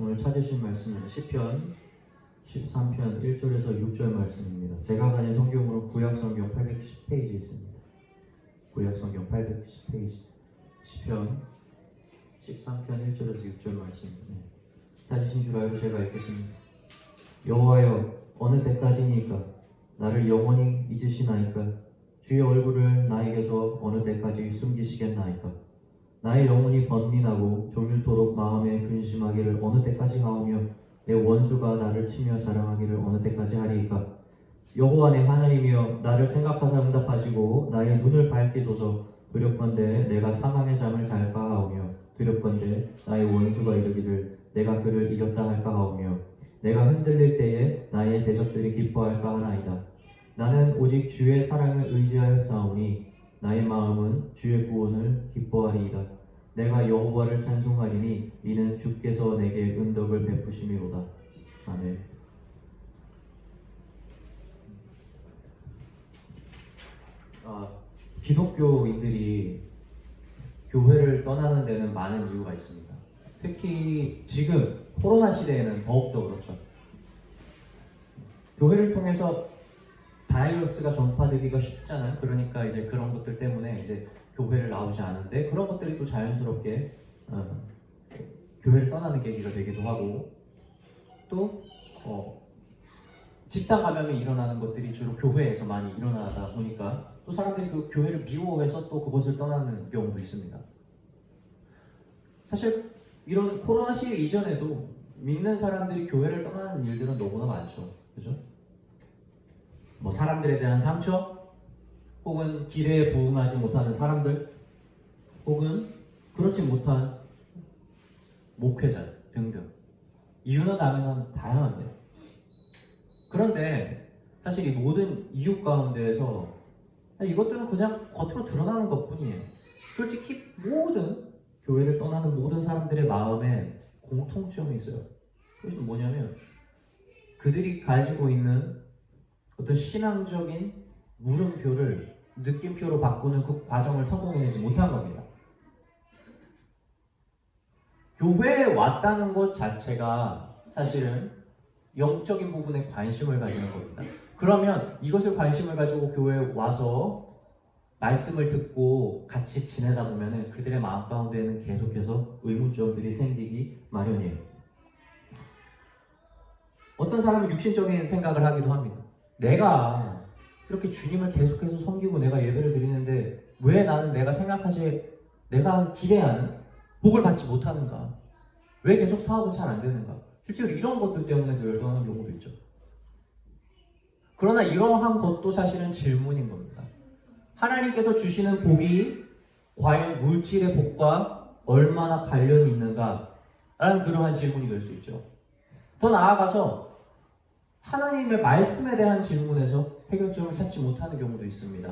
오늘 찾으신 말씀은 시편 13편 1절에서 6절 말씀입니다. 제가 가진 성경으로 구약 성경 810페이지 있습니다. 구약 성경 810페이지 시편 13편 1절에서 6절 말씀. 네. 찾으신 줄 알고 제가 읽겠습니다. 여호와여 어느 때까지니까 나를 영원히 잊으시나이까 주의 얼굴을 나에게서 어느 때까지 숨기시겠나이까 나의 영혼이 번민하고 종일토록 마음에 근심하기를 어느 때까지 하오며 내 원수가 나를 치며 자랑하기를 어느 때까지 하리이까? 여호와 내 하나님이여 나를 생각하사 응답하시고 나의 눈을 밝히소서 두렵건대 내가 사망의 잠을 잘까 하오며 두렵건대 나의 원수가 이르기를 내가 그를 이겼다 할까 하오며 내가 흔들릴 때에 나의 대적들이 기뻐할까 하나이다. 나는 오직 주의 사랑을 의지하여 싸우니 나의 마음은 주의 구원을 기뻐하리이다. 내가 여호와를 찬송하리니 이는 주께서 내게 은덕을 베푸심이로다. 아멘. 아, 기독교인들이 교회를 떠나는 데는 많은 이유가 있습니다. 특히 지금 코로나 시대에는 더욱더 그렇죠. 교회를 통해서 바이러스가 전파되기가 쉽잖아요. 그러니까 이제 그런 것들 때문에 이제 교회를 나오지 않은데 그런 것들이 또 자연스럽게 어, 교회를 떠나는 계기가 되기도 하고 또 어, 집단 감염이 일어나는 것들이 주로 교회에서 많이 일어나다 보니까 또 사람들이 그 교회를 미워해서 또 그곳을 떠나는 경우도 있습니다. 사실 이런 코로나 시대 이전에도 믿는 사람들이 교회를 떠나는 일들은 너무나 많죠. 그죠? 뭐 사람들에 대한 상처, 혹은 기대에 부응하지 못하는 사람들, 혹은 그렇지 못한 목회자 등등. 이유는 나면 다양한데. 그런데 사실 이 모든 이유 가운데에서 이것들은 그냥 겉으로 드러나는 것 뿐이에요. 솔직히 모든 교회를 떠나는 모든 사람들의 마음에 공통점이 있어요. 그것이 뭐냐면 그들이 가지고 있는 어떤 신앙적인 물음표를 느낌표로 바꾸는 그 과정을 성공해내지 못한 겁니다. 교회에 왔다는 것 자체가 사실은 영적인 부분에 관심을 가지는 겁니다. 그러면 이것을 관심을 가지고 교회에 와서 말씀을 듣고 같이 지내다 보면 그들의 마음 가운데에는 계속해서 의문점들이 생기기 마련이에요. 어떤 사람은 육신적인 생각을 하기도 합니다. 내가 이렇게 주님을 계속해서 섬기고 내가 예배를 드리는데 왜 나는 내가 생각하지 내가 기대하는 복을 받지 못하는가? 왜 계속 사업은 잘 안 되는가? 실제로 이런 것들 때문에 열광하는 경우도 있죠. 그러나 이러한 것도 사실은 질문인 겁니다. 하나님께서 주시는 복이 과연 물질의 복과 얼마나 관련이 있는가? 라는 그러한 질문이 될 수 있죠. 더 나아가서 하나님의 말씀에 대한 질문에서 해결점을 찾지 못하는 경우도 있습니다.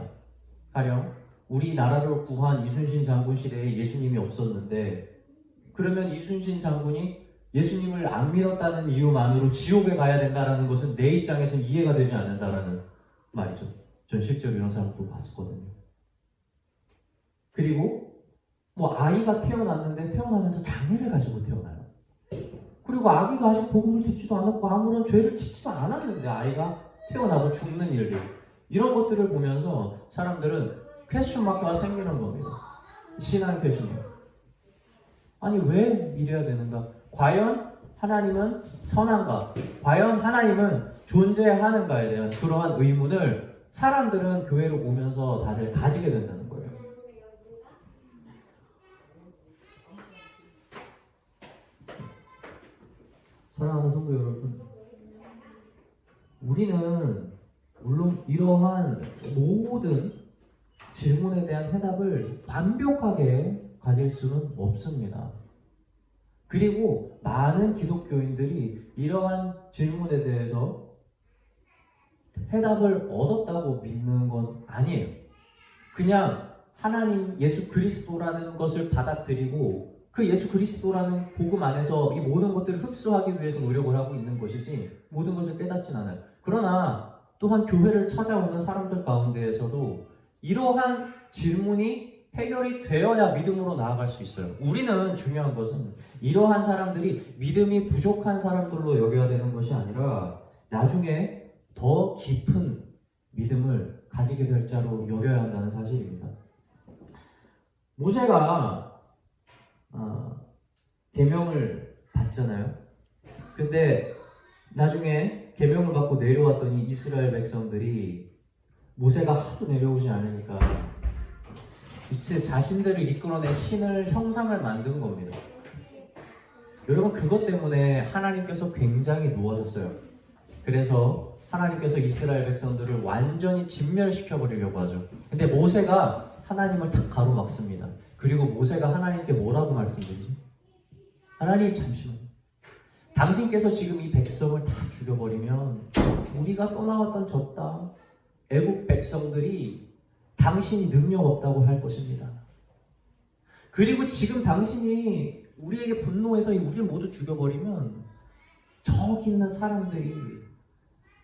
가령 우리나라를 구한 이순신 장군 시대에 예수님이 없었는데 그러면 이순신 장군이 예수님을 안 믿었다는 이유만으로 지옥에 가야 된다는 것은 내 입장에서는 이해가 되지 않는다라는 말이죠. 전 실제로 이런 사람도 봤었거든요. 그리고 뭐 아이가 태어났는데 태어나면서 장애를 가지고 태어나요. 그리고 아기가 아직 복음을 듣지도 않았고 아무런 죄를 짓지도 않았는데 아이가 태어나고 죽는 일들 이런 것들을 보면서 사람들은 퀘스천 마크가 생기는 겁니다. 신앙 퀘스천 마크. 아니 왜 이래야 되는가? 과연 하나님은 선한가? 과연 하나님은 존재하는가에 대한 그러한 의문을 사람들은 교회로 오면서 다들 가지게 된다 사랑하는 성도 여러분, 우리는 물론 이러한 모든 질문에 대한 해답을 완벽하게 가질 수는 없습니다. 그리고 많은 기독교인들이 이러한 질문에 대해서 해답을 얻었다고 믿는 건 아니에요. 그냥 하나님 예수 그리스도라는 것을 받아들이고 그 예수 그리스도라는 복음 안에서 이 모든 것들을 흡수하기 위해서 노력을 하고 있는 것이지 모든 것을 깨닫진 않아요. 그러나 또한 교회를 찾아오는 사람들 가운데에서도 이러한 질문이 해결이 되어야 믿음으로 나아갈 수 있어요. 우리는 중요한 것은 이러한 사람들이 믿음이 부족한 사람들로 여겨야 되는 것이 아니라 나중에 더 깊은 믿음을 가지게 될 자로 여겨야 한다는 사실입니다. 모세가 아, 계명을 받잖아요. 근데 나중에 계명을 받고 내려왔더니 이스라엘 백성들이 모세가 하도 내려오지 않으니까 이제 자신들을 이끌어낸 신을 형상을 만든 겁니다. 여러분 그것 때문에 하나님께서 굉장히 놓아졌어요. 그래서 하나님께서 이스라엘 백성들을 완전히 진멸시켜 버리려고 하죠. 근데 모세가 하나님을 탁 가로막습니다. 그리고 모세가 하나님께 뭐라고 말씀드리죠? 하나님 잠시만. 당신께서 지금 이 백성을 다 죽여버리면 우리가 떠나왔던 저 땅 애국 백성들이 당신이 능력 없다고 할 것입니다. 그리고 지금 당신이 우리에게 분노해서 우리를 모두 죽여버리면 저기 있는 사람들이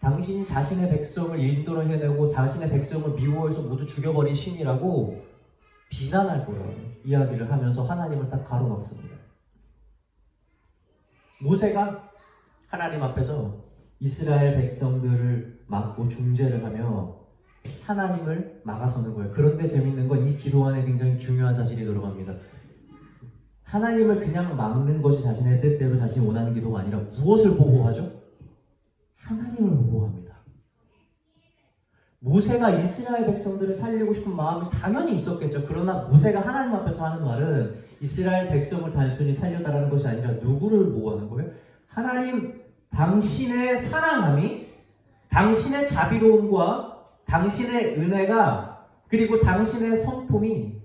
당신이 자신의 백성을 인도로 해내고 자신의 백성을 미워해서 모두 죽여버린 신이라고 비난할 거예요. 이야기를 하면서 하나님을 딱 가로막습니다. 모세가 하나님 앞에서 이스라엘 백성들을 막고 중재를 하며 하나님을 막아서는 거예요. 그런데 재밌는 건 이 기도 안에 굉장히 중요한 사실이 들어갑니다. 하나님을 그냥 막는 것이 자신의 뜻대로 자신이 원하는 기도가 아니라 무엇을 보호하죠? 하나님을 보호합니다. 모세가 이스라엘 백성들을 살리고 싶은 마음이 당연히 있었겠죠. 그러나 모세가 하나님 앞에서 하는 말은 이스라엘 백성을 단순히 살려달라는 것이 아니라 누구를 보호하는 거예요? 하나님 당신의 사랑함이 당신의 자비로움과 당신의 은혜가 그리고 당신의 성품이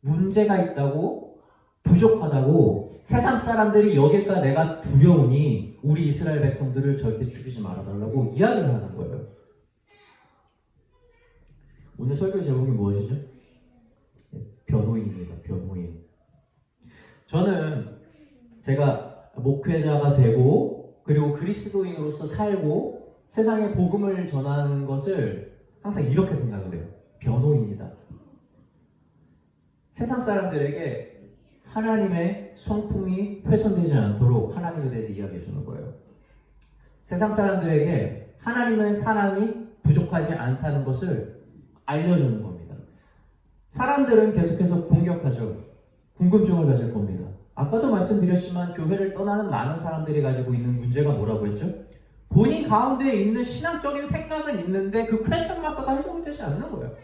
문제가 있다고 부족하다고 세상 사람들이 여길까 내가 두려우니 우리 이스라엘 백성들을 절대 죽이지 말아달라고 이야기를 하는 거예요. 오늘 설교 제목이 무엇이죠? 네, 변호인입니다. 변호인. 저는 제가 목회자가 되고 그리고 그리스도인으로서 살고 세상에 복음을 전하는 것을 항상 이렇게 생각을 해요. 변호인이다. 세상 사람들에게 하나님의 성품이 훼손되지 않도록 하나님에 대해서 이야기해 주는 거예요. 세상 사람들에게 하나님의 사랑이 부족하지 않다는 것을 알려주는 겁니다. 사람들은 계속해서 공격하죠. 궁금증을 가질 겁니다. 아까도 말씀드렸지만 교회를 떠나는 많은 사람들이 가지고 있는 문제가 뭐라고 했죠? 본인 가운데 있는 신앙적인 생각은 있는데 그 퀘스천 마크가 해석이 되지 않는 거예요.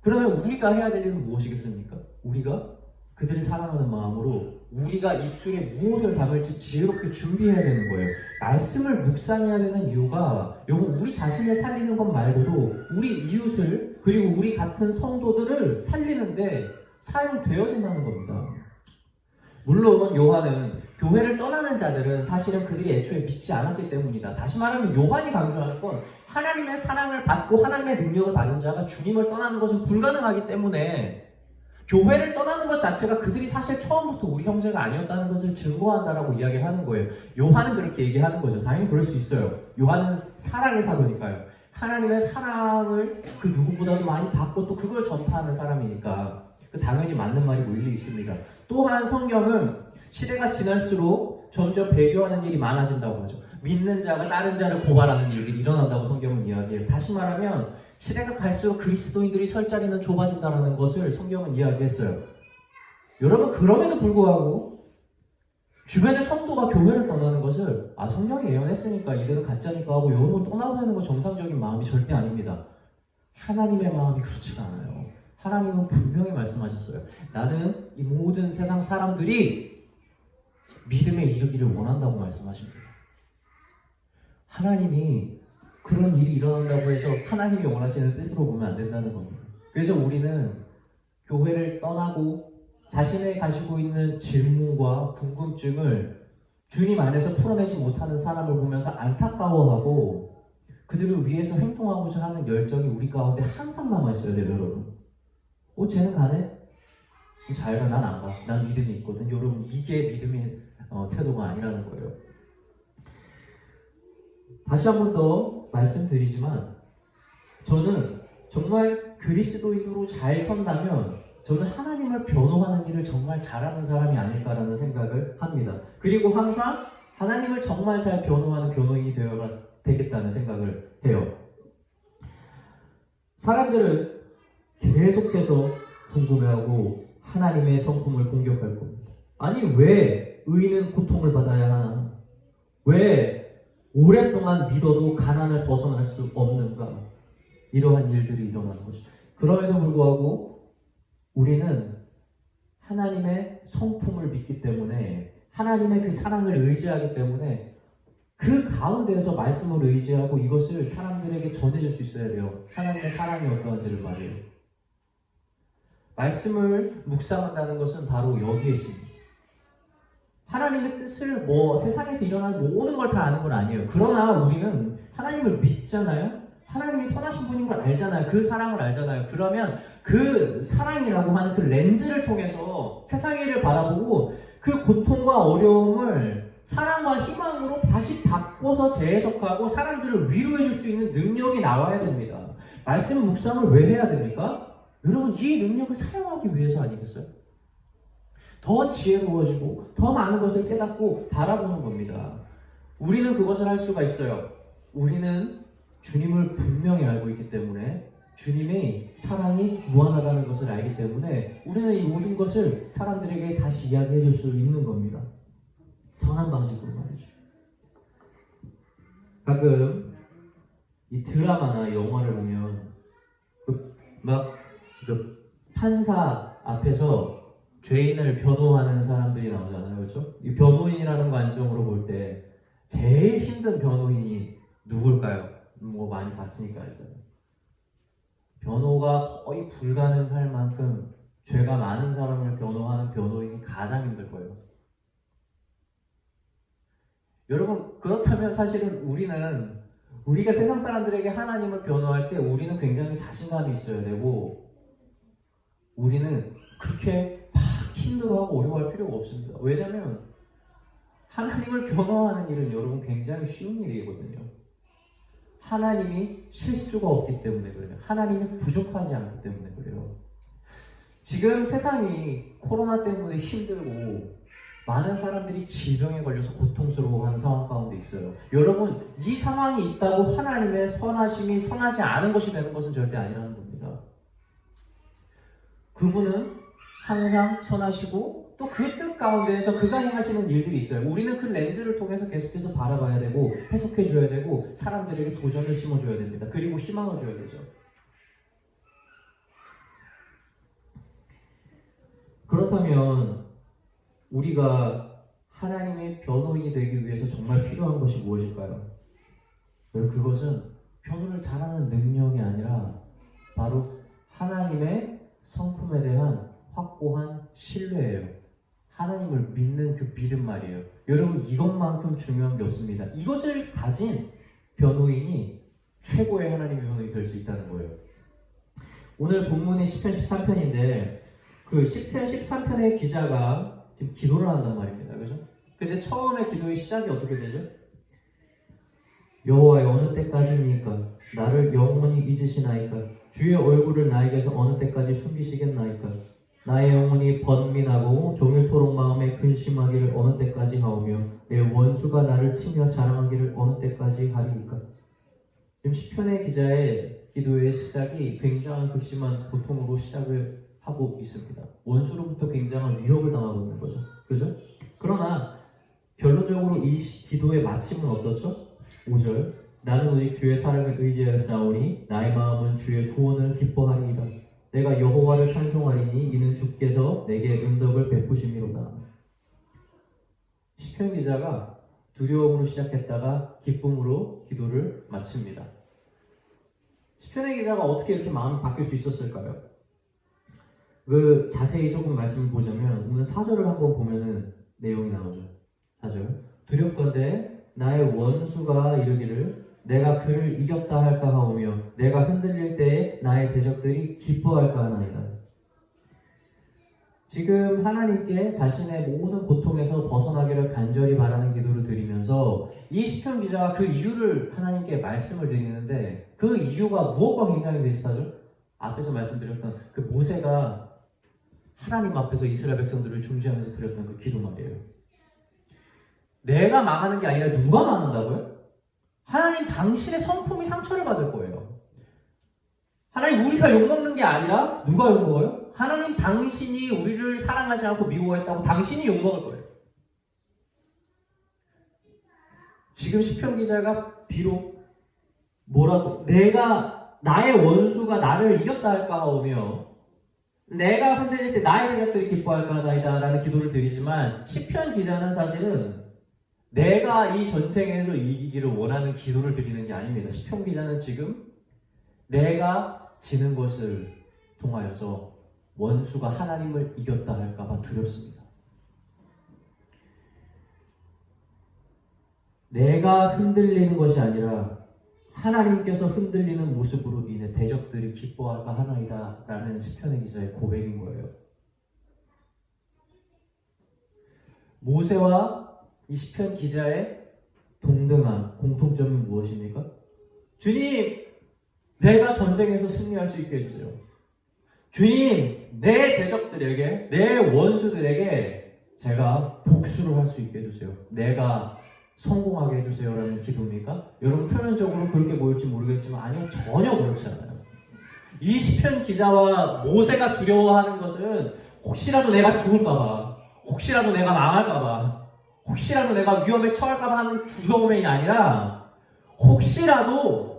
그러면 우리가 해야 될 일은 무엇이겠습니까? 우리가 그들을 사랑하는 마음으로 우리가 입술에 무엇을 담을지 지혜롭게 준비해야 되는 거예요. 말씀을 묵상해야 되는 이유가 요거 우리 자신을 살리는 것 말고도 우리 이웃을 그리고 우리 같은 성도들을 살리는데 사용되어진다는 겁니다. 물론 요한은 교회를 떠나는 자들은 사실은 그들이 애초에 믿지 않았기 때문이다. 다시 말하면 요한이 강조하는 건 하나님의 사랑을 받고 하나님의 능력을 받은 자가 주님을 떠나는 것은 불가능하기 때문에 교회를 떠나는 것 자체가 그들이 사실 처음부터 우리 형제가 아니었다는 것을 증거한다라고 이야기를 하는 거예요. 요한은 그렇게 얘기하는 거죠. 당연히 그럴 수 있어요. 요한은 사랑의 사도니까요. 하나님의 사랑을 그 누구보다도 많이 받고 또 그걸 전파하는 사람이니까 그 당연히 맞는 말이고 일리 있습니다. 또한 성경은 시대가 지날수록 점점 배교하는 일이 많아진다고 하죠. 믿는 자가 다른 자를 고발하는 일들이 일어난다고 성경은 이야기해요. 다시 말하면 시대가 갈수록 그리스도인들이 설 자리는 좁아진다는 것을 성경은 이야기했어요. 여러분 그럼에도 불구하고 주변의 성도가 교회를 떠나는 것을 아 성경이 예언했으니까 이들은 가짜니까 하고 여러분 떠나보내는 건 정상적인 마음이 절대 아닙니다. 하나님의 마음이 그렇지가 않아요. 하나님은 분명히 말씀하셨어요. 나는 이 모든 세상 사람들이 믿음에 이르기를 원한다고 말씀하십니다. 하나님이 그런 일이 일어난다고 해서 하나님이 원하시는 뜻으로 보면 안 된다는 겁니다. 그래서 우리는 교회를 떠나고 자신의 가지고 있는 질문과 궁금증을 주님 안에서 풀어내지 못하는 사람을 보면서 안타까워하고 그들을 위해서 행동하고자 하는 열정이 우리 가운데 항상 남아있어야 돼요, 여러분. 어, 쟤는 가네? 잘 가, 난 안 가. 난 믿음이 있거든. 여러분, 이게 믿음의 어, 태도가 아니라는 거예요. 다시 한 번 더 말씀드리지만, 저는 정말 그리스도인으로 잘 선다면 저는 하나님을 변호하는 일을 정말 잘하는 사람이 아닐까라는 생각을 합니다. 그리고 항상 하나님을 정말 잘 변호하는 변호인이 되어가 되겠다는 생각을 해요. 사람들은 계속해서 궁금해하고 하나님의 성품을 공격할 겁니다. 아니 왜 의인은 고통을 받아야 하나? 왜 오랫동안 믿어도 가난을 벗어날 수 없는가? 이러한 일들이 일어나는 거죠. 그럼에도 불구하고 우리는 하나님의 성품을 믿기 때문에 하나님의 그 사랑을 의지하기 때문에 그 가운데에서 말씀을 의지하고 이것을 사람들에게 전해줄 수 있어야 돼요. 하나님의 사랑이 어떠한지를 말이에요. 말씀을 묵상한다는 것은 바로 여기에 있습니다. 하나님의 뜻을 뭐 세상에서 일어나는 모든 걸 다 아는 건 아니에요. 그러나 우리는 하나님을 믿잖아요. 하나님이 선하신 분인 걸 알잖아요. 그 사랑을 알잖아요. 그러면 그 사랑이라고 하는 그 렌즈를 통해서 세상의 일을 바라보고 그 고통과 어려움을 사랑과 희망으로 다시 바꿔서 재해석하고 사람들을 위로해 줄 수 있는 능력이 나와야 됩니다. 말씀 묵상을 왜 해야 됩니까? 여러분 이 능력을 사용하기 위해서 아니겠어요? 더 지혜로워지고 더 많은 것을 깨닫고 바라보는 겁니다. 우리는 그것을 할 수가 있어요. 우리는 주님을 분명히 알고 있기 때문에 주님의 사랑이 무한하다는 것을 알기 때문에 우리는 이 모든 것을 사람들에게 다시 이야기해 줄 수 있는 겁니다. 선한 방식으로 말이죠. 가끔 이 드라마나 영화를 보면 그 막 그 판사 앞에서 죄인을 변호하는 사람들이 나오잖아요, 그렇죠? 이 변호인이라는 관점으로 볼 때 제일 힘든 변호인이 누굴까요? 뭐 많이 봤으니까 알잖아요. 변호가 거의 불가능할 만큼 죄가 많은 사람을 변호하는 변호인이 가장 힘들 거예요. 여러분 그렇다면 사실은 우리는 우리가 세상 사람들에게 하나님을 변호할 때 우리는 굉장히 자신감이 있어야 되고 우리는 그렇게 막 힘들어하고 어려워할 필요가 없습니다. 왜냐하면 하나님을 변호하는 일은 여러분 굉장히 쉬운 일이거든요. 하나님이 실수가 없기 때문에 그래요. 하나님이 부족하지 않기 때문에 그래요. 지금 세상이 코로나 때문에 힘들고 많은 사람들이 질병에 걸려서 고통스러워하는 상황 가운데 있어요. 여러분, 이 상황이 있다고 하나님의 선하심이 선하지 않은 것이 되는 것은 절대 아니라는 겁니다. 그분은 항상 선하시고 또 그 뜻 가운데에서 그가 행하시는 일들이 있어요. 우리는 그 렌즈를 통해서 계속해서 바라봐야 되고 해석해 줘야 되고 사람들에게 도전을 심어 줘야 됩니다. 그리고 희망을 줘야 되죠. 그렇다면 우리가 하나님의 변호인이 되기 위해서 정말 필요한 것이 무엇일까요? 그것은 변호를 잘하는 능력이 아니라 바로 하나님의 성품에 대한 확고한 신뢰예요. 하나님을 믿는 그 믿음 말이에요. 여러분 이것만큼 중요한 게 없습니다. 이것을 가진 변호인이 최고의 하나님의 변호인이 될 수 있다는 거예요. 오늘 본문이 10편 13편인데 그 10편 13편의 기자가 지금 기도를 한단 말입니다. 그죠? 근데 처음에 기도의 시작이 어떻게 되죠? 여호와여 어느 때까지니까 나를 영원히 잊으시나이까 주의 얼굴을 나에게서 어느 때까지 숨기시겠나이까 나의 영혼이 번민하고 종일토록 마음에 근심하기를 어느 때까지 하오며 내 원수가 나를 치며 자랑하기를 어느 때까지 하리이까 지금 시편의 기자의 기도의 시작이 굉장한 극심한 고통으로 시작을 하고 있습니다. 원수로부터 굉장한 위협을 당하고 있는 거죠. 그죠? 그러나 결론적으로 이 기도의 마침은 어떻죠? 5절 나는 오직 주의 사랑을 의지하여 싸우니 나의 마음은 주의 구원을 기뻐하리이다. 내가 여호와를 찬송하리니 이는 주께서 내게 응답을 베푸심이로다. 시편 기자가 두려움으로 시작했다가 기쁨으로 기도를 마칩니다. 시편의 기자가 어떻게 이렇게 마음이 바뀔 수 있었을까요? 그 자세히 조금 말씀을 보자면 오늘 사절을 한번 보면은 내용이 나오죠. 사절 두렵건대 나의 원수가 이르기를 내가 그를 이겼다 할까 하오며 내가 흔들릴 때에 나의 대적들이 기뻐할까 하나이다. 지금 하나님께 자신의 모든 고통에서 벗어나기를 간절히 바라는 기도를 드리면서 이 시편 기자가 그 이유를 하나님께 말씀을 드리는데 그 이유가 무엇과 굉장히 비슷하죠? 앞에서 말씀드렸던 그 모세가 하나님 앞에서 이스라엘 백성들을 중지하면서 드렸던 그 기도 말이에요. 내가 망하는 게 아니라 누가 망한다고요? 하나님 당신의 성품이 상처를 받을 거예요. 하나님 우리가 욕먹는 게 아니라 누가 욕먹어요? 하나님 당신이 우리를 사랑하지 않고 미워했다고 당신이 욕먹을 거예요. 지금 시편 기자가 비록 뭐라고 내가 나의 원수가 나를 이겼다 할까 하오며 내가 흔들릴 때 나의 대적들이 기뻐할까 하다이다 라는 기도를 드리지만 시편 기자는 사실은 내가 이 전쟁에서 이기기를 원하는 기도를 드리는 게 아닙니다. 시편 기자는 지금 내가 지는 것을 통하여서 원수가 하나님을 이겼다 할까봐 두렵습니다. 내가 흔들리는 것이 아니라 하나님께서 흔들리는 모습으로 인해 대적들이 기뻐할까 하나이다 라는 시편의 기자의 고백인 거예요. 모세와 이 시편 기자의 동등한 공통점이 무엇입니까? 주님, 내가 전쟁에서 승리할 수 있게 해주세요. 주님, 내 대적들에게, 내 원수들에게 제가 복수를 할 수 있게 해주세요. 내가 성공하게 해주세요라는 기도입니까? 여러분 표면적으로 그렇게 보일지 모르겠지만 아니요 전혀 그렇지 않아요. 이 시편 기자와 모세가 두려워하는 것은 혹시라도 내가 죽을까봐, 혹시라도 내가 망할까봐, 혹시라도 내가 위험에 처할까봐 하는 두려움이 아니라 혹시라도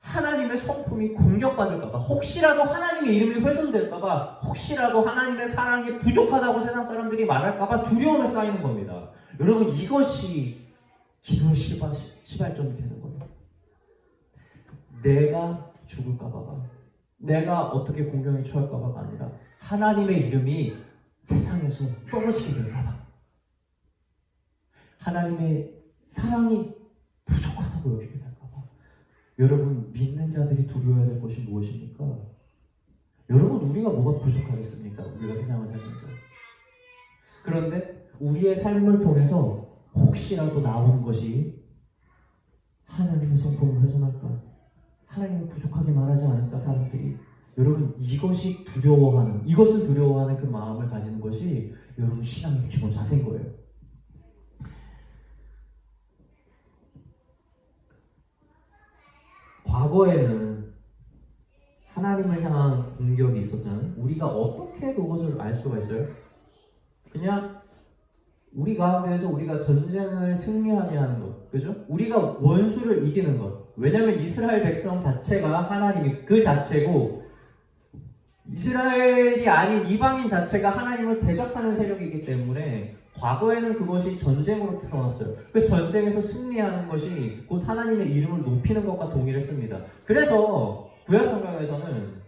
하나님의 성품이 공격받을까봐, 혹시라도 하나님의 이름이 훼손될까봐, 혹시라도 하나님의 사랑이 부족하다고 세상 사람들이 말할까봐 두려움에 쌓이는 겁니다. 여러분 이것이 기도의 시발, 시발점이 되는 거예요. 내가 죽을까봐가, 내가 어떻게 공경에 처할까봐가 아니라 하나님의 이름이 세상에서 떨어지게 될까봐, 하나님의 사랑이 부족하다고 여기게 될까봐. 여러분 믿는 자들이 두려워야 될 것이 무엇입니까? 여러분 우리가 뭐가 부족하겠습니까? 우리가 세상을 살면서. 그런데 우리의 삶을 통해서 혹시라도 나오는 것이 하나님의 성품을 훼손할까? 하나님을 부족하게 말하지 않을까 사람들이 여러분 이것이 두려워하는 이것을 두려워하는 그 마음을 가지는 것이 여러분 신앙의 기본 자세인 거예요. 과거에는 하나님을 향한 공격이 있었잖아요. 우리가 어떻게 그것을 알 수가 있어요? 그냥 우리 가운데에서 우리가 전쟁을 승리하냐 하는 것, 그죠? 우리가 원수를 이기는 것. 왜냐하면 이스라엘 백성 자체가 하나님이 그 자체고 이스라엘이 아닌 이방인 자체가 하나님을 대적하는 세력이기 때문에 과거에는 그것이 전쟁으로 드러났어요. 그 전쟁에서 승리하는 것이 곧 하나님의 이름을 높이는 것과 동일했습니다. 그래서 구약 성경에서는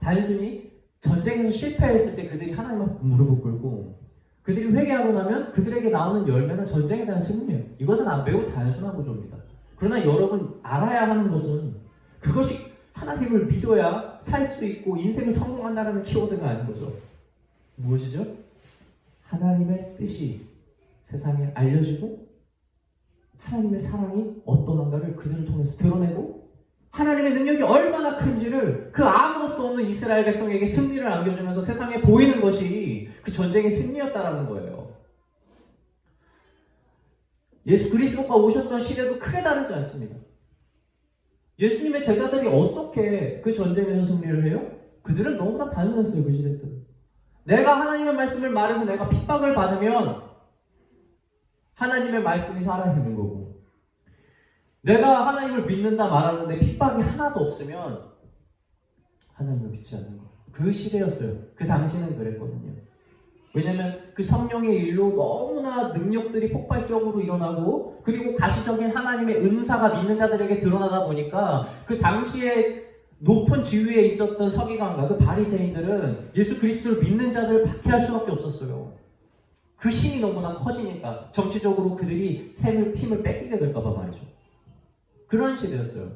단순히 전쟁에서 실패했을 때 그들이 하나님 앞에 무릎을 꿇고 그들이 회개하고 나면 그들에게 나오는 열매는 전쟁에 대한 승리예요. 이것은 아, 매우 단순한 구조입니다. 그러나 여러분 알아야 하는 것은 그것이 하나님을 믿어야 살 수 있고 인생을 성공한다는 키워드가 아닌 거죠. 무엇이죠? 하나님의 뜻이 세상에 알려지고 하나님의 사랑이 어떠한가를 그들을 통해서 드러내고 하나님의 능력이 얼마나 큰지를 그 아무것도 없는 이스라엘 백성에게 승리를 안겨주면서 세상에 보이는 것이 그 전쟁의 승리였다라는 거예요. 예수 그리스도가 오셨던 시대도 크게 다르지 않습니다. 예수님의 제자들이 어떻게 그 전쟁에서 승리를 해요? 그들은 너무나 단순했어요, 그 시대 때는. 내가 하나님의 말씀을 말해서 내가 핍박을 받으면 하나님의 말씀이 살아있는 거고 내가 하나님을 믿는다 말하는데 핍박이 하나도 없으면 하나님을 믿지 않는 거예요. 그 시대였어요. 그 당시는 그랬거든요. 왜냐하면 그 성령의 일로 너무나 능력들이 폭발적으로 일어나고 그리고 가시적인 하나님의 은사가 믿는 자들에게 드러나다 보니까 그 당시에 높은 지위에 있었던 서기관과 그 바리새인들은 예수 그리스도를 믿는 자들을 박해할 수밖에 없었어요. 그 힘이 너무나 커지니까 정치적으로 그들이 힘을, 힘을 뺏기게 될까봐 말이죠. 그런 시대였어요.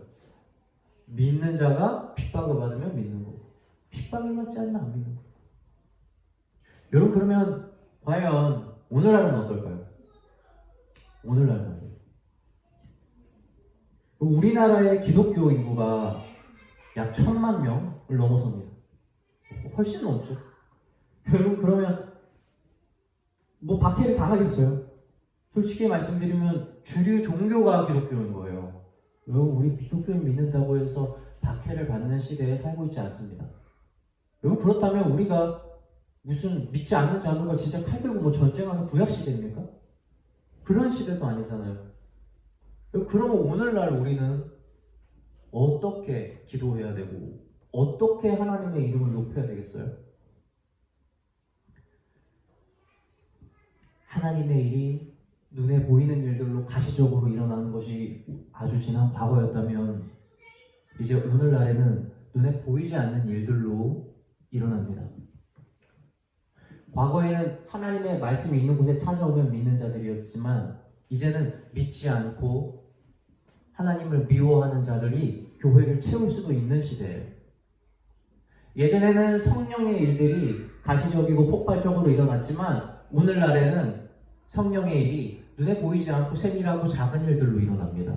믿는 자가 핍박을 받으면 믿는 거고 핍박을 받지 않으면 안 믿는 거예요. 여러분 그러면 과연 오늘날은 어떨까요? 오늘날은 우리나라의 기독교 인구가 약 천만 명을 넘어섭니다. 훨씬 넘죠. 여러분 그러면 뭐 박해를 당하겠어요? 솔직히 말씀드리면 주류 종교가 기독교인 거예요. 여러분 우리 기독교를 믿는다고 해서 박해를 받는 시대에 살고 있지 않습니다. 여러분 그렇다면 우리가 무슨 믿지 않는 자들과 진짜 칼 들고 뭐 전쟁하는 구약 시대입니까? 그런 시대도 아니잖아요. 그러면 오늘날 우리는 어떻게 기도해야 되고 어떻게 하나님의 이름을 높여야 되겠어요? 하나님의 일이 눈에 보이는 일들로 가시적으로 일어나는 것이 아주 지난 과거였다면 이제 오늘날에는 눈에 보이지 않는 일들로 일어납니다. 과거에는 하나님의 말씀이 있는 곳에 찾아오면 믿는 자들이었지만 이제는 믿지 않고 하나님을 미워하는 자들이 교회를 채울 수도 있는 시대예요. 예전에는 성령의 일들이 가시적이고 폭발적으로 일어났지만 오늘날에는 성령의 일이 눈에 보이지 않고 세밀하고 작은 일들로 일어납니다.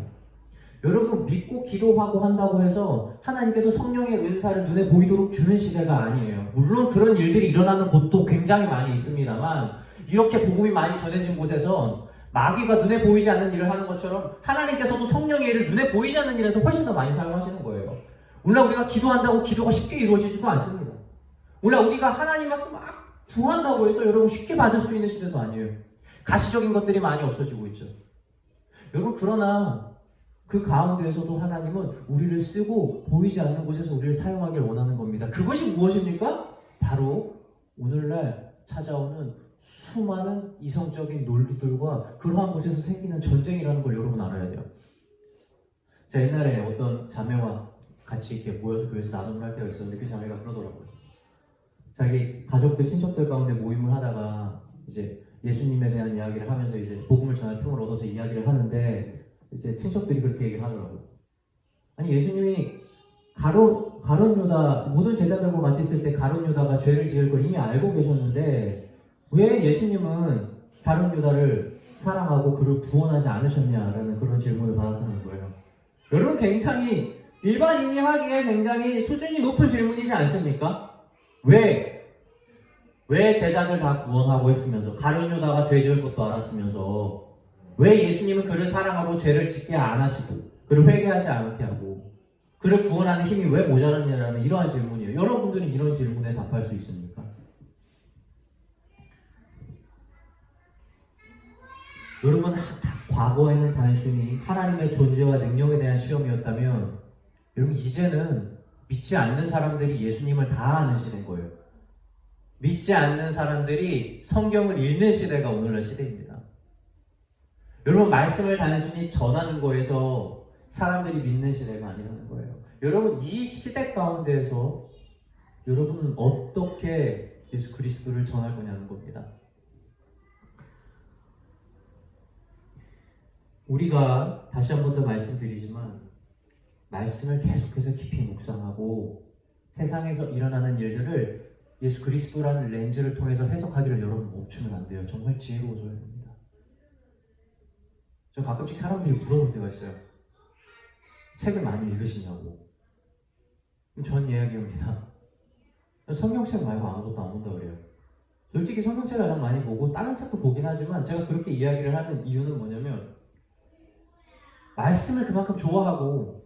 여러분 믿고 기도하고 한다고 해서 하나님께서 성령의 은사를 눈에 보이도록 주는 시대가 아니에요. 물론 그런 일들이 일어나는 곳도 굉장히 많이 있습니다만 이렇게 복음이 많이 전해진 곳에선 마귀가 눈에 보이지 않는 일을 하는 것처럼 하나님께서도 성령의 일을 눈에 보이지 않는 일에서 훨씬 더 많이 사용하시는 거예요. 오늘 우리가 기도한다고 기도가 쉽게 이루어지지도 않습니다. 오늘 우리가 하나님 앞에 막 구한다고 해서 여러분 쉽게 받을 수 있는 시대도 아니에요. 가시적인 것들이 많이 없어지고 있죠. 여러분 그러나 그 가운데에서도 하나님은 우리를 쓰고 보이지 않는 곳에서 우리를 사용하길 원하는 겁니다. 그것이 무엇입니까? 바로 오늘날 찾아오는 수많은 이성적인 논리들과 그러한 곳에서 생기는 전쟁이라는 걸 여러분 알아야 돼요. 제가 옛날에 어떤 자매와 같이 이렇게 모여서 교회에서 나눔을 할 때가 있었는데 그 자매가 그러더라고요. 자기 가족들, 친척들 가운데 모임을 하다가 이제 예수님에 대한 이야기를 하면서 이제 복음을 전할 틈을 얻어서 이야기를 하는데 이제 친척들이 그렇게 얘기를 하더라고요. 아니 예수님이 가론 가론 유다 모든 제자들과 같이 있을 때 가론 유다가 죄를 지을 걸 이미 알고 계셨는데 왜 예수님은 가론 유다를 사랑하고 그를 구원하지 않으셨냐라는 그런 질문을 받았다는 거예요. 여러분 굉장히 일반인이 하기에 굉장히 수준이 높은 질문이지 않습니까? 왜? 왜 제자들 다 구원하고 했으면서 가룟 유다가 죄 지을 것도 알았으면서 왜 예수님은 그를 사랑하고 죄를 짓게 안 하시고 그를 회개하지 않게 하고 그를 구원하는 힘이 왜 모자랐냐라는 이러한 질문이에요. 여러분들은 이런 질문에 답할 수 있습니까? 여러분 과거에는 단순히 하나님의 존재와 능력에 대한 시험이었다면 여러분 이제는 믿지 않는 사람들이 예수님을 다 아는 시대인 거예요. 믿지 않는 사람들이 성경을 읽는 시대가 오늘날 시대입니다. 여러분 말씀을 단순히 전하는 거에서 사람들이 믿는 시대가 아니라는 거예요. 여러분 이 시대 가운데에서 여러분은 어떻게 예수 그리스도를 전할 거냐는 겁니다. 우리가 다시 한 번 더 말씀드리지만 말씀을 계속해서 깊이 묵상하고 세상에서 일어나는 일들을 예수 그리스도라는 렌즈를 통해서 해석하기를 여러분 멈추면 안 돼요. 정말 지혜로워져야 됩니다. 저 가끔씩 사람들이 물어볼 때가 있어요. 책을 많이 읽으시냐고. 전 이야기합니다. 성경책 말고 아무것도 안 본다 그래요. 솔직히 성경책을 가장 많이 보고 다른 책도 보긴 하지만 제가 그렇게 이야기를 하는 이유는 뭐냐면 말씀을 그만큼 좋아하고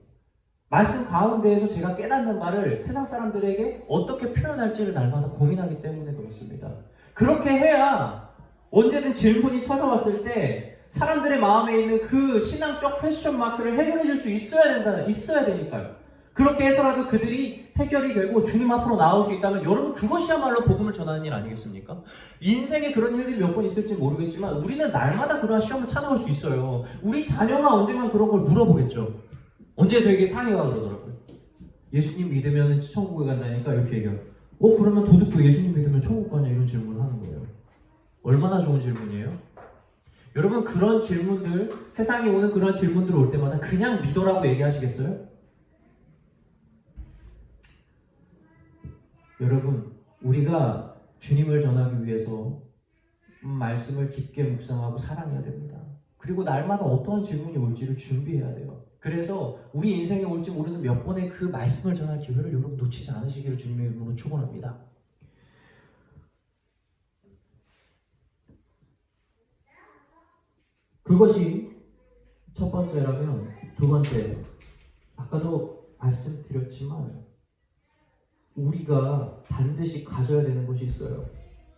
말씀 가운데에서 제가 깨닫는 말을 세상 사람들에게 어떻게 표현할지를 날마다 고민하기 때문에 그렇습니다. 그렇게 해야 언제든 질문이 찾아왔을 때 사람들의 마음에 있는 그 신앙적 퀘스천 마크를 해결해 줄 수 있어야 된다, 있어야 되니까요. 그렇게 해서라도 그들이 해결이 되고 주님 앞으로 나올 수 있다면 여러분 그것이야말로 복음을 전하는 일 아니겠습니까? 인생에 그런 일들이 몇 번 있을지 모르겠지만 우리는 날마다 그러한 시험을 찾아올 수 있어요. 우리 자녀가 언젠간 그런 걸 물어보겠죠. 언제 저에게 상의가 그러더라고요. 예수님 믿으면 천국에 간다니까 이렇게 얘기해요. 어 그러면 도둑도 예수님 믿으면 천국 가냐 이런 질문을 하는 거예요. 얼마나 좋은 질문이에요? 여러분 그런 질문들 세상에 오는 그런 질문들 올 때마다 그냥 믿어라고 얘기하시겠어요? 여러분 우리가 주님을 전하기 위해서 음, 말씀을 깊게 묵상하고 사랑해야 됩니다. 그리고 날마다 어떠한 질문이 올지를 준비해야 돼요. 그래서 우리 인생에 올지 모르는 몇 번의 그 말씀을 전할 기회를 여러분 놓치지 않으시기를 주님의 이름으로 축원합니다. 그것이 첫 번째라면 두 번째 아까도 말씀드렸지만 우리가 반드시 가져야 되는 것이 있어요.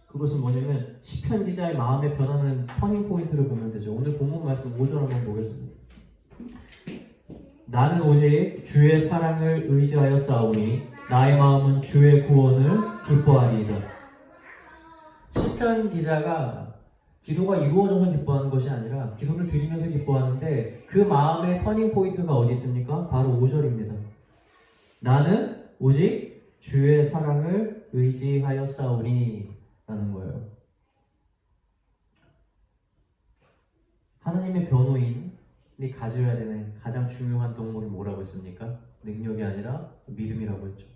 그것은 뭐냐면 시편 기자의 마음에 변하는 터닝 포인트를 보면 되죠. 오늘 본문 말씀 5절 한번 보겠습니다. 나는 오직 주의 사랑을 의지하여 싸우니 나의 마음은 주의 구원을 기뻐하리이다. 시편 기자가 기도가 이루어져서 기뻐하는 것이 아니라 기도를 드리면서 기뻐하는데 그 마음의 터닝 포인트가 어디 있습니까? 바로 5절입니다. 나는 오직 주의 사랑을 의지하여 싸우니 라는 거예요. 하나님의 변호인이 가져야 되는 가장 중요한 동물이 뭐라고 했습니까? 능력이 아니라 믿음이라고 했죠.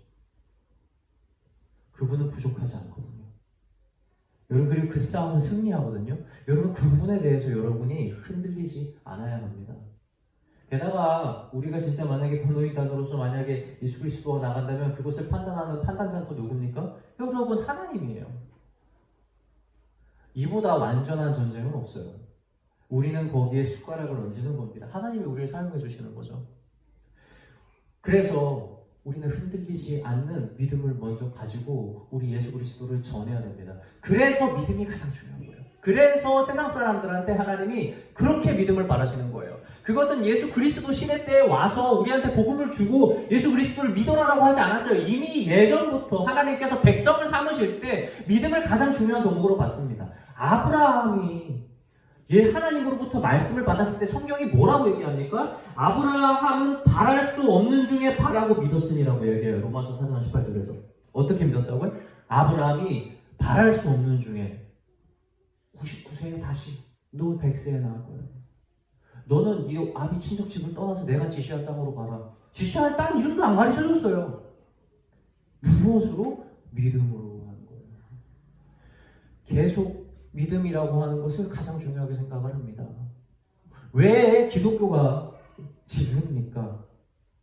그분은 부족하지 않거든요. 여러분 그리고 그 싸움은 승리하거든요. 여러분 그분에 대해서 여러분이 흔들리지 않아야 합니다. 게다가 우리가 진짜 만약에 변호인단으로서 만약에 예수 그리스도가 나간다면 그것을 판단하는 판단자는 또 누굽니까? 여러분 하나님이에요. 이보다 완전한 전쟁은 없어요. 우리는 거기에 숟가락을 얹는 겁니다. 하나님이 우리를 사용해 주시는 거죠. 그래서 우리는 흔들리지 않는 믿음을 먼저 가지고 우리 예수 그리스도를 전해야 됩니다. 그래서 믿음이 가장 중요한 거예요. 그래서 세상 사람들한테 하나님이 그렇게 믿음을 바라시는 거예요. 그것은 예수 그리스도 시대 때 와서 우리한테 복음을 주고 예수 그리스도를 믿어라라고 하지 않았어요. 이미 예전부터 하나님께서 백성을 삼으실 때 믿음을 가장 중요한 도목으로 봤습니다. 아브라함이 예, 하나님으로부터 말씀을 받았을 때 성경이 뭐라고 얘기합니까? 아브라함은 바랄 수 없는 중에 바라고 믿었으니라고 얘기해요. 로마서 4장 18절에서. 어떻게 믿었다고요? 아브라함이 바랄 수 없는 중에 99세에 다시 너 100세에 나왔거든. 너는 네 아비 친척 집을 떠나서 내가 지시할 땅으로 가라. 지시할 땅 이름도 안 가르쳐 줬어요. 무엇으로? 믿음으로 하는 거예요. 계속 믿음이라고 하는 것을 가장 중요하게 생각을 합니다. 왜 기독교가 지릅니까?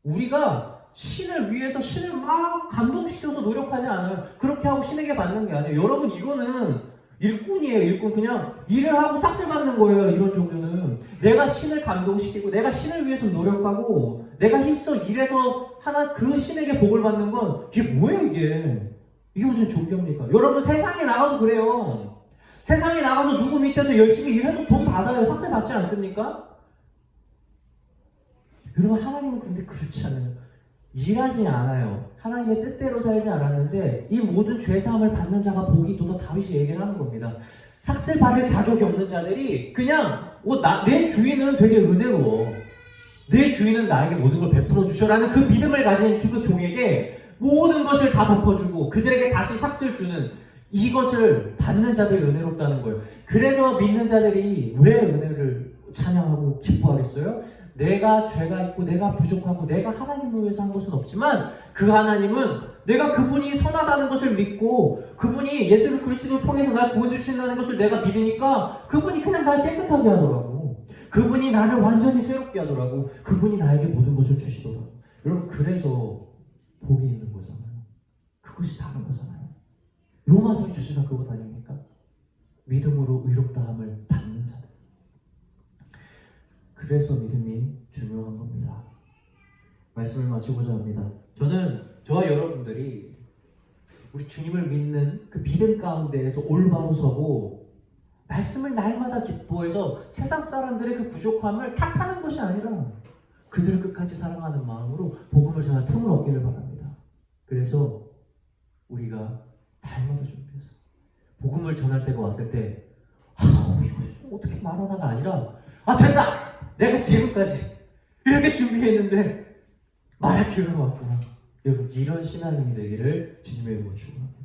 우리가 신을 위해서 신을 막 감동시켜서 노력하지 않아요. 그렇게 하고 신에게 받는 게 아니에요. 여러분 이거는 일꾼이에요. 일꾼 그냥 일을 하고 삭슬 받는 거예요. 이런 종교는 내가 신을 감동시키고 내가 신을 위해서 노력하고 내가 힘써 일해서 하나 그 신에게 복을 받는 건 이게 뭐예요 이게? 이게 무슨 종교입니까? 여러분 세상에 나가도 그래요. 세상에 나가서 누구 밑에서 열심히 일해도 돈 받아요. 삭세 받지 않습니까? 여러분 하나님은 근데 그렇지 않아요. 일하지 않아요. 하나님의 뜻대로 살지 않았는데 이 모든 죄사함을 받는 자가 복이 있도다 다윗이 얘기를 하는 겁니다. 삭슬 받을 자격이 없는 자들이 그냥 어, 나, 내 주인은 되게 은혜로워. 내 주인은 나에게 모든 걸 베풀어 주셔라는 그 믿음을 가진 그 종에게 모든 것을 다 덮어주고 그들에게 다시 삭슬 주는 이것을 받는 자들이 은혜롭다는 거예요. 그래서 믿는 자들이 왜 은혜를 찬양하고 기뻐하겠어요? 내가 죄가 있고 내가 부족하고 내가 하나님을 위해서 한 것은 없지만 그 하나님은 내가 그분이 선하다는 것을 믿고 그분이 예수 그리스도를 통해서 날 구원해 주신다는 것을 내가 믿으니까 그분이 그냥 날 깨끗하게 하더라고. 그분이 나를 완전히 새롭게 하더라고. 그분이 나에게 모든 것을 주시더라고. 여러분 그래서 복이 있는 거잖아요. 그것이 다른 거잖아요. 로마서의 주제가 그것 아닙니까? 믿음으로 의롭다함을 자들. 그래서 믿음이 중요한 겁니다. 말씀을 마치고자 합니다. 저는 저와 여러분들이 우리 주님을 믿는 그 믿음 가운데에서 올바로 서고 말씀을 날마다 기뻐해서 세상 사람들의 그 부족함을 탓하는 것이 아니라 그들을 끝까지 사랑하는 마음으로 복음을 전할 틈을 얻기를 바랍니다. 그래서 우리가 날마다 준비해서 복음을 전할 때가 왔을 때 아, 이거 어떻게 말하다가 아니라 아 된다! 내가 지금까지 이렇게 준비했는데 말할 필요가 왔구나. 여러분 이런 신앙인이 되기를 주님의 이름으로 축원합니다.